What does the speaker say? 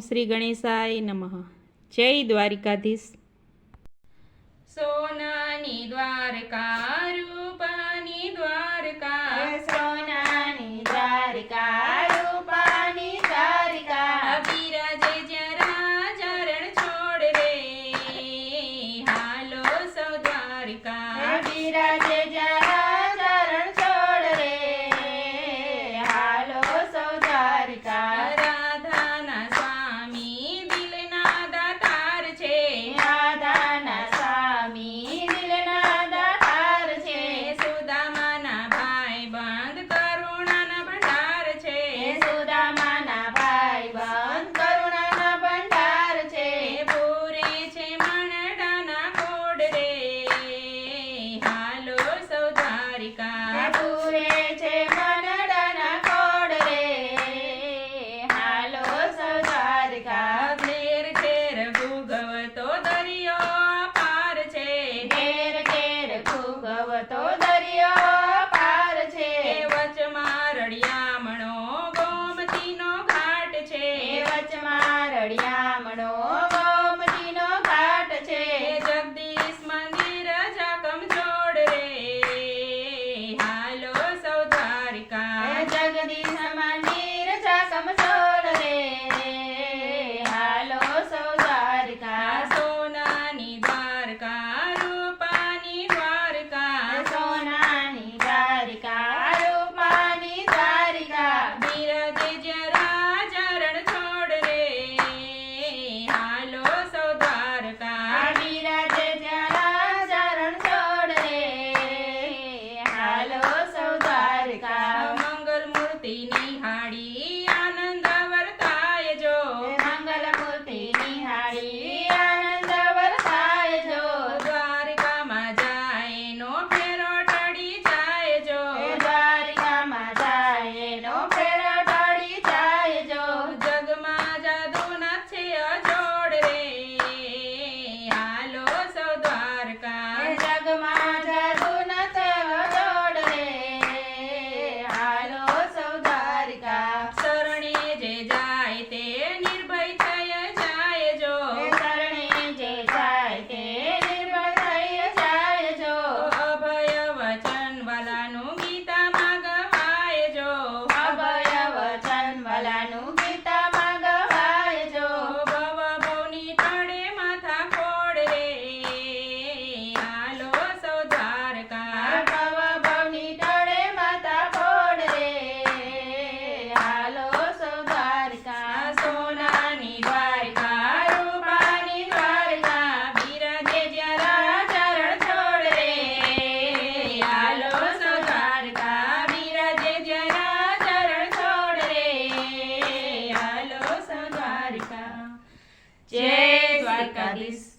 શ્રી ગણેશાય નમઃ. જય દ્વારિકાધીશ. સોનાની દ્વારકારું proteine જય દ્વારકાધીશ.